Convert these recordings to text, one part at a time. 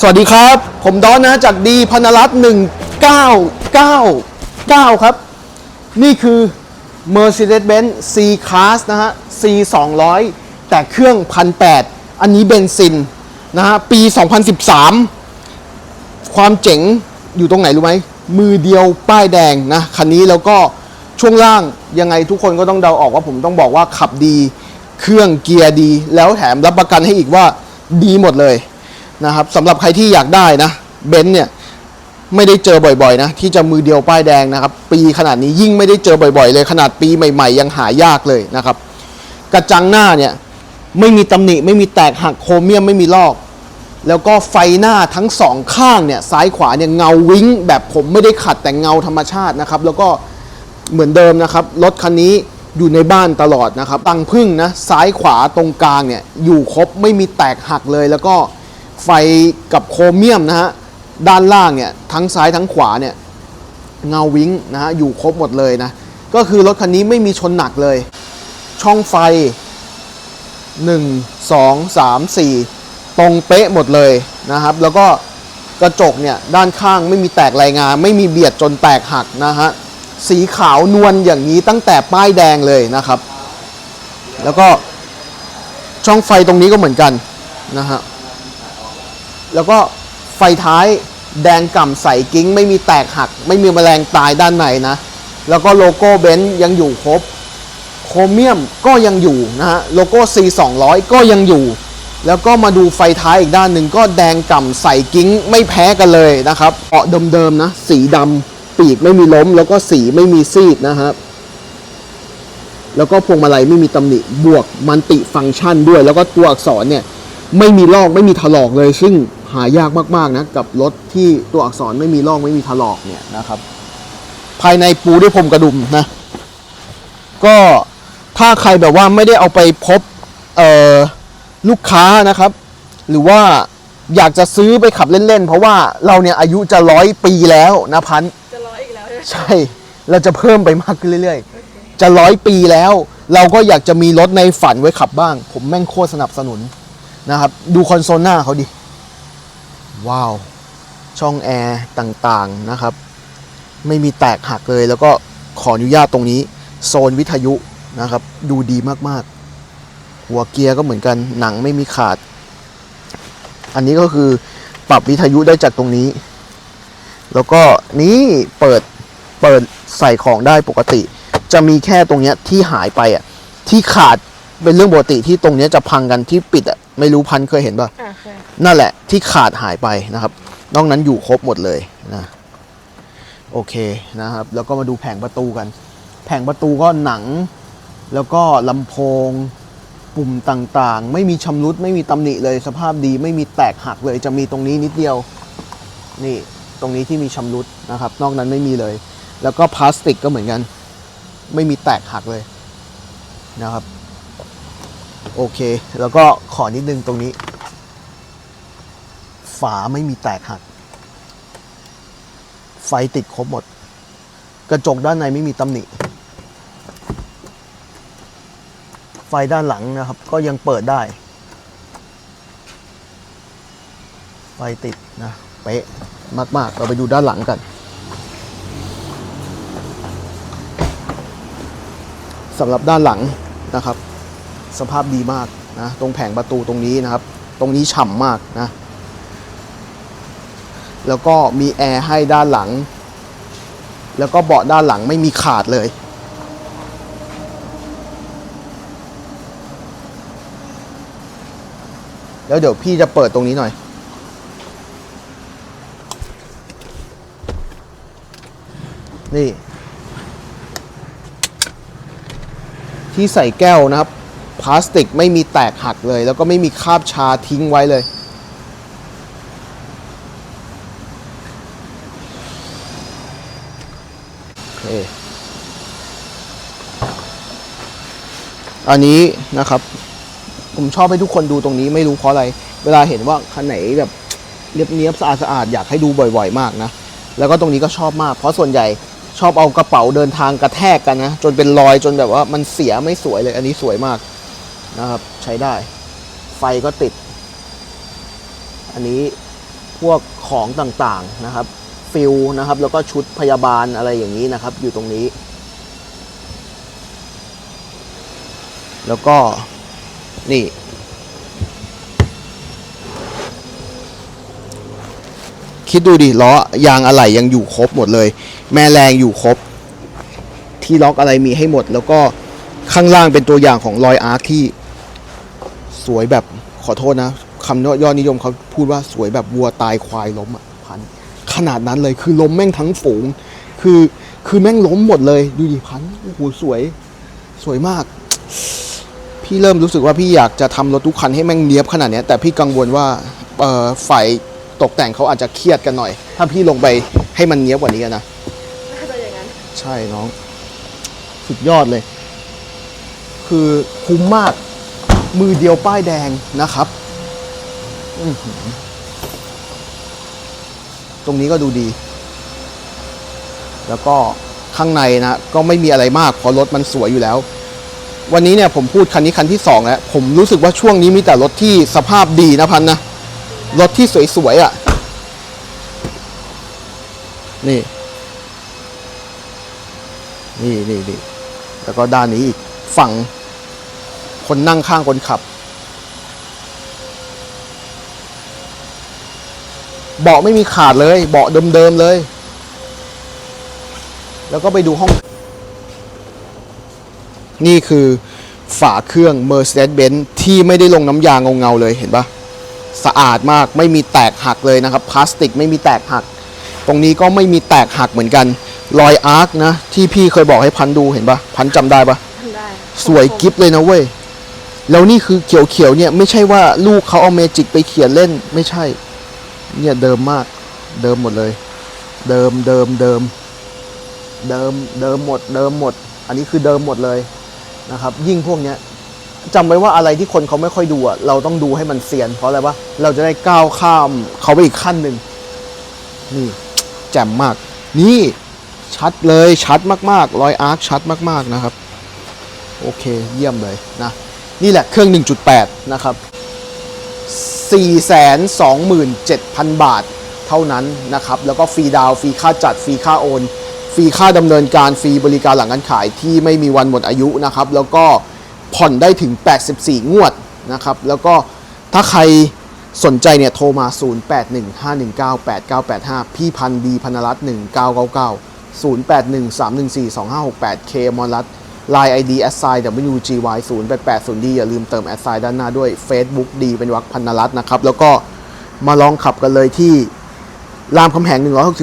สวัสดีครับ ผมดอนนะจากดีพนรัตน์1999 ครับ นี่คือ Mercedes-Benz C Class นะฮะ C 200แต่เครื่อง1,800อันนี้เบนซิน นะฮะ ปี 2013 ความเจ๋งอยู่ตรงไหนรู้ไหม มือเดียวป้ายแดงนะ คันนี้แล้วก็ช่วงล่างยังไงทุกคนก็ต้องเดาออกว่าผมต้องบอกว่าขับดี เครื่องเกียร์ดี แล้วแถมรับประกันให้อีกว่าดีหมดเลย นะครับสำหรับใครที่อยากได้นะเบนซ์เนี่ยไม่ได้เจอบ่อยๆนะที่จะมือเดียวป้ายแดงนะครับ ปีขนาดนี้ยิ่งไม่ได้เจอบ่อยๆ เลยขนาดปีใหม่ๆ ยังหายากเลยนะครับ กระจังหน้าเนี่ยไม่มีตำหนิ ไม่มีแตกหักโครเมียมไม่มีลอก แล้วก็ไฟหน้าทั้งสองข้างเนี่ยซ้ายขวาเนี่ยเงาวิ้งแบบผมไม่ได้ขัดแต่เงาธรรมชาตินะครับ แล้วก็เหมือนเดิมนะครับรถคันนี้อยู่ในบ้านตลอดนะครับตังพึ่งนะซ้ายขวาตรงกลางเนี่ยอยู่ครบไม่มีแตกหักเลยแล้วก็ ไฟกับโครเมียมนะฮะด้านล่างเนี่ยทั้งซ้ายทั้งขวาเนี่ยเงาวิ้งนะฮะอยู่ครบหมดเลยนะก็คือรถคันนี้ไม่มีชนหนักเลย ช่องไฟ 1 2 3 4 ตรงเป๊ะหมดเลยนะครับ แล้วก็กระจกเนี่ยด้านข้างไม่มีแตกรายงาน ไม่มีเบียดจนแตกหักนะฮะสีขาวนวลอย่างนี้ตั้งแต่ป้ายแดงเลยนะครับ แล้วก็ช่องไฟตรงนี้ก็เหมือนกันนะฮะ แล้วก็ไฟท้ายแดงก่ำใสกิ้ง ไม่มีแตกหัก ไม่มีแมลงตายด้านในนะ แล้วก็โลโก้เบนซ์ยังอยู่ครบ โครเมียมก็ยังอยู่นะฮะ โลโก้ C 200ก็ยังอยู่ แล้วก็มาดูไฟท้ายอีกด้านหนึ่งก็แดงก่ำใสกิ้ง ไม่แพ้กันเลยนะครับเบาะเดิมๆนะ สีดำปีกไม่มีล้ม แล้วก็สีไม่มีซีดนะครับแล้วก็พวงมาลัยไม่มีตำหนิบวกมันติฟังก์ชันด้วย แล้วก็ตัวอักษรเนี่ย ไม่มีลอกไม่มีถลอกเลย ซึ่ง หายากมากๆนะกับรถที่ตัวอักษรไม่มีลอกไม่มีถลอกเนี่ยนะครับ ภายในปูด้วยพรมกระดุมนะ ก็ถ้าใครแบบว่าไม่ได้เอาไปพบเอ่อลูกค้านะครับ หรือว่าอยากจะซื้อไปขับเล่นๆ เพราะว่าเราเนี่ยอายุจะร้อยปีแล้วนะพันธุ์จะร้อยอีกแล้วใช่ไหมใช่ เราจะเพิ่มไปมากขึ้นเรื่อยๆ จะร้อยปีแล้ว เราก็อยากจะมีรถในฝันไว้ขับบ้าง ผมแม่งโคตรสนับสนุนนะครับ ดูคอนโซลหน้าเขาดิ ว้าว ช่องแอร์ต่างๆนะครับ ไม่มีแตกหักเลย แล้วก็ขออนุญาตตรงนี้ โซนวิทยุนะครับ ดูดีมากๆ หัวเกียร์ก็เหมือนกันหนังไม่มีขาด อันนี้ก็คือปรับวิทยุได้จากตรงนี้ แล้วก็นี่เปิดเปิดใส่ของได้ปกติ จะมีแค่ตรงเนี้ยที่หายไปอะที่ขาดเป็นเรื่องปกติที่ตรงเนี้ยจะพังกันที่ปิดอะไม่รู้พันเคยเห็นป่ะอ่าใช่นั่นแหละ ที่ขาดหายไปนะครับ นอกนั้นอยู่ครบหมดเลยนะโอเคนะครับ แล้วก็มาดูแผงประตูกัน แผงประตูก็หนัง แล้วก็ลำโพง ปุ่มต่างๆ ไม่มีชำรุดไม่มีตำหนิเลยสภาพดี ไม่มีแตกหักเลยจะมีตรงนี้นิดเดียว นี่ตรงนี้ที่มีชำรุดนะครับ นอกนั้นไม่มีเลย แล้วก็พลาสติกก็เหมือนกัน ไม่มีแตกหักเลยนะครับ โอเค แล้วก็ขอนิดนึงตรงนี้ ฝาไม่มีแตกหัก ไฟติดครบหมด กระจกด้านในไม่มีตำหนิ ไฟด้านหลังนะครับ ก็ยังเปิดได้ ไฟติดนะ เป๊ะมาก ๆ เราไปดูด้านหลังกันสำหรับด้านหลังนะครับ สภาพดีมากนะตรงแผงประตูตรงนี้นะครับ ตรงนี้ฉ่ำมากนะ แล้วก็มีแอร์ให้ด้านหลัง แล้วก็เบาะด้านหลังไม่มีขาดเลย แล้วเดี๋ยวพี่จะเปิดตรงนี้หน่อย นี่ ที่ใส่แก้วนะครับ พลาสติกไม่มีแตกหักเลย แล้วก็ไม่มีคราบชาทิ้งไว้เลย อันนี้นะครับ ผมชอบให้ทุกคนดูตรงนี้ไม่รู้เพราะอะไร เวลาเห็นว่าคันไหนแบบเรียบเนียบสะอาดสะอาดอยากให้ดูบ่อย ๆ มากนะแล้วก็ตรงนี้ก็ชอบมาก เพราะส่วนใหญ่ชอบเอากระเป๋าเดินทางกระแทกกันนะ จนเป็นรอยจนแบบว่ามันเสียไม่สวยเลย อันนี้สวยมากนะครับ ใช้ได้ ไฟก็ติด อันนี้พวกของต่างๆนะครับ ฟิลนะครับแล้วก็ชุดพยาบาลอะไรอย่างนี้นะครับ อยู่ตรงนี้ แล้วก็นี่ คิดดูดิล้อยางอะไหล่ยังอยู่ครบหมดเลย แม่แรงอยู่ครบ ที่ล็อกอะไรมีให้หมด แล้วก็ข้างล่างเป็นตัวอย่างของรอยอาร์คที่สวยแบบขอโทษนะคำยอดนิยมเขาพูดว่าสวยแบบวัวตายควายล้มอะพัน ขนาดนั้นเลย คือล้มแม่งทั้งฝูง คือคือแม่งล้มหมดเลย ดูดิพันโอ้โหสวย สวยมาก พี่เริ่มรู้สึกว่าพี่อยากจะทำรถทุกคันให้แม่งเนี้ยบขนาดเนี้ยแต่พี่กังวลว่าเอ่อฝ่ายตกแต่งเขาอาจจะเครียดกันหน่อย ถ้าพี่ลงไปให้มันเนี้ยบกว่านี้อะนะน่าจะอย่างนั้นใช่น้อง สุดยอดเลย คือคุ้มมากมือเดียวป้ายแดงนะครับ อื้อหือ ตรงนี้ก็ดูดี แล้วก็ข้างในนะก็ไม่มีอะไรมากเพราะรถมันสวยอยู่แล้ว วันนี้เนี่ยผมพูดคันนี้คันที่สองแล้วผมรู้สึกว่าช่วงนี้มีแต่รถที่สภาพดีนะพันนะรถที่สวยๆอะ่ะ นี่ นี่นี่นี่แล้วก็ด้านนี้อีกฝั่งคนนั่งข้างคนขับ เบาะไม่มีขาดเลย เบาะเดิมๆเลย แล้วก็ไปดูห้อง นี่คือฝาเครื่อง Mercedes-Benz ที่ไม่ได้ลงน้ำยาเงาๆเลยเห็นปะสะอาดมากไม่มีแตกหักเลยนะครับพลาสติกไม่มีแตกหัก ตรงนี้ก็ไม่มีแตกหักเหมือนกัน รอยอาร์คนะ ที่พี่เคยบอกให้พันดูเห็นปะพันจำได้ปะทำได้สวยกิฟเลยนะเว้ย แล้วนี่คือเขียวๆเนี่ยไม่ใช่ว่าลูกเขาเอาเมจิกไปเขียนเล่นไม่ใช่ เนี่ยเดิมมาก เดิมหมดเลย เดิมเดิมเดิม เดิมเดิมหมด เดิมหมด อันนี้คือเดิมหมดเลยนะครับ ยิ่งพวกเนี้ยจำไว้ว่าอะไรที่คนเขาไม่ค่อยดูอะเราต้องดูให้มันเซียน เพราะอะไรวะเราจะได้ก้าวข้ามเขาไปอีกขั้นหนึ่งนี่แจ่มมาก นี่ชัดเลยชัดมากๆรอยอาร์คชัดมากๆนะครับ โอเคเยี่ยมเลยนะ นี่แหละเครื่อง 1.8 นะครับ 427,000 บาทเท่านั้นนะครับ แล้วก็ฟรีดาวฟรีค่าจัดฟรีค่าโอน ฟรีค่าดำเนินการฟรีบริการหลังการขายที่ไม่มีวันหมดอายุนะครับ แล้วก็ผ่อนได้ถึง 84 งวดนะครับ แล้วก็ถ้าใครสนใจเนี่ยโทรมา 0815198985 พี่พันดีพันรัตน์1999 0813142568เคมอลรัตน์ Line ID s s i WGY 0880 d อย่าลืมเติม s s i ด้านหน้าด้วย Facebook ดีเป็นวักพันนรัตน์นะครับ แล้วก็มาลองขับกันเลยที่รามคำแหง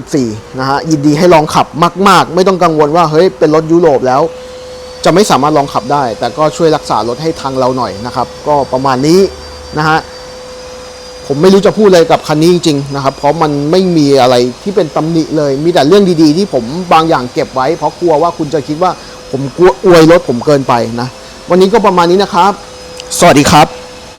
164 นะฮะ ยินดีให้ลองขับมาก ๆ ไม่ต้องกังวลว่า เฮ้ย เป็นรถยุโรปแล้ว จะไม่สามารถลองขับได้ แต่ก็ช่วยรักษารถให้ทางเราหน่อยนะครับ ก็ประมาณนี้นะฮะ ผมไม่รู้จะพูดอะไรกับคันนี้จริง ๆ นะครับ เพราะมันไม่มีอะไรที่เป็นตำหนิเลย มีแต่เรื่องดี ๆ ที่ผมบางอย่างเก็บไว้ เพราะกลัวว่าคุณจะคิดว่า ผมกลัวอวยรถผมเกินไปนะ วันนี้ก็ประมาณนี้นะครับ สวัสดีครับ